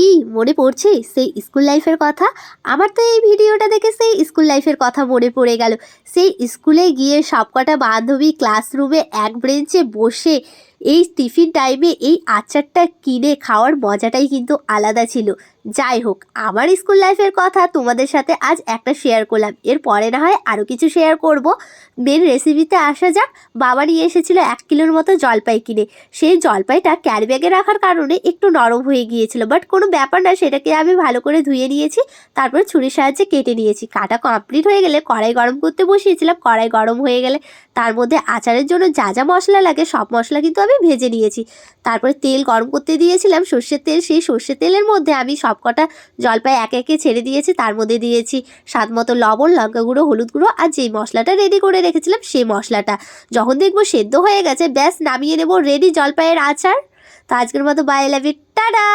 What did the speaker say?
কি মনে পড়ছে সেই স্কুল লাইফের কথা? আমার তো এই ভিডিওটা দেখে সেই স্কুল লাইফের কথা মনে পড়ে গেল। সেই স্কুলে গিয়ে সবকটা বান্ধবী ক্লাসরুমে এক ব্রেঞ্চে বসে এই টিফিন টাইমে এই আচারটা কিনে খাওয়ার মজাটাই কিন্তু আলাদা ছিল। যাই হোক, আমার স্কুল লাইফের কথা তোমাদের সাথে আজ একটা শেয়ার করলাম। এর পরে না হয় আরও কিছু শেয়ার করব। মেন রেসিপিতে আসা যাক বাবা নিয়ে এসেছিল এক কিলোর মতো জলপাই কিনে। সেই জলপাইটা ক্যারি ব্যাগে রাখার কারণে একটু নরম হয়ে গিয়েছিল। বাট কোনো ব্যাপার না, সেটাকে আমি ভালো করে ধুয়ে নিয়েছি, তারপর ছুরির সাহায্যে কেটে নিয়েছি। কাটা কমপ্লিট হয়ে গেলে কড়াই গরম করতে বসিয়েছিলাম। কড়াই গরম হয়ে গেলে তার মধ্যে আচারের জন্য যা যা মশলা লাগে, সব মশলা কিন্তু আমি ভেজে নিয়েছি। তারপরে তেল গরম করতে দিয়েছিলাম, সর্ষের তেল, সেই সর্ষের তেলের মধ্যে আমি সব কটা জলপাই একে একে ছেড়ে দিয়েছি। তার মধ্যে দিয়েছি স্বাদ মতো লবণ, লঙ্কা গুঁড়ো, হলুদ গুঁড়ো আর যেই মশলাটা রেডি করে রেখেছিলাম সেই মশলাটা। যখন দেখব সেদ্ধ হয়ে গেছে, ব্যাস নামিয়ে নেব রেডি জলপাইয়ের আচার। তো আজকের মতো বাই লাভ টাটা!